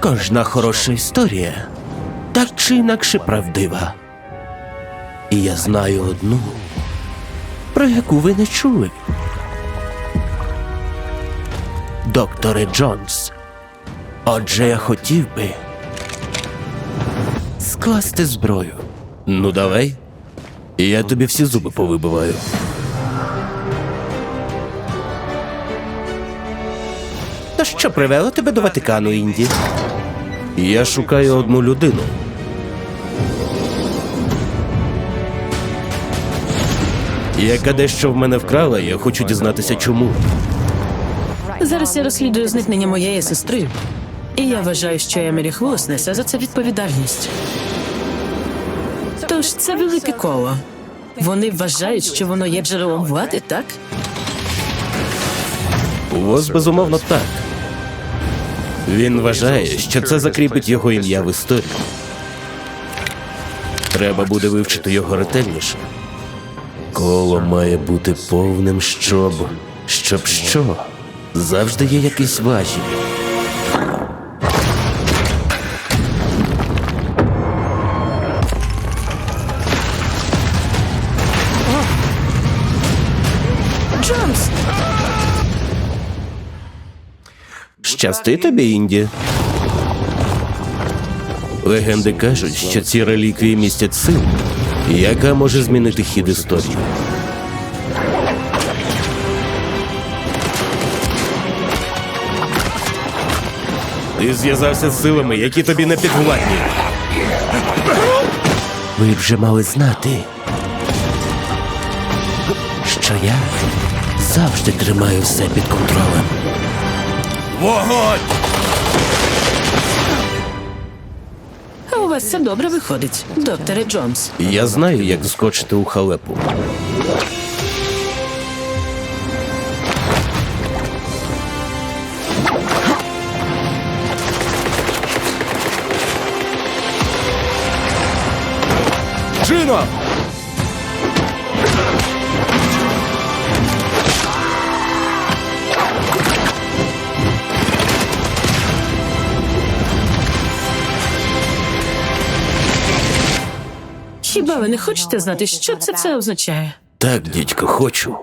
Кожна хороша історія так чи інакше правдива. І я знаю одну, про яку ви не чули. Докторе Джонс. Отже, я хотів би скласти зброю. Ну, давай. Я тобі всі зуби повибиваю. Та що привело тебе до Ватикану, Інді? Я шукаю одну людину. Яка дещо в мене вкрала, я хочу дізнатися чому. Зараз я розслідую зникнення моєї сестри. І я вважаю, що Емілі Хвос несе за це відповідальність. Тож це велике коло. Вони вважають, що воно є джерелом влади, так? У вас безумовно так. Він вважає, що це закріпить його ім'я в історії. Треба буде вивчити його ретельніше. Коло має бути повним, щоб. Щоб що? Завжди є якийсь важіль. Джонс! Щасти тобі, Інді. Легенди кажуть, що ці реліквії містять силу, яка може змінити хід історії. Ти зв'язався з силами, які тобі не підвладні. Ви вже мали знати, що я завжди тримаю все під контролем. Вогонь! А у вас все добре виходить, докторе Джонс. Я знаю, як скочити у халепу. Джино! Хіба ви не хочете знати, що це все означає? Так, дідько, хочу.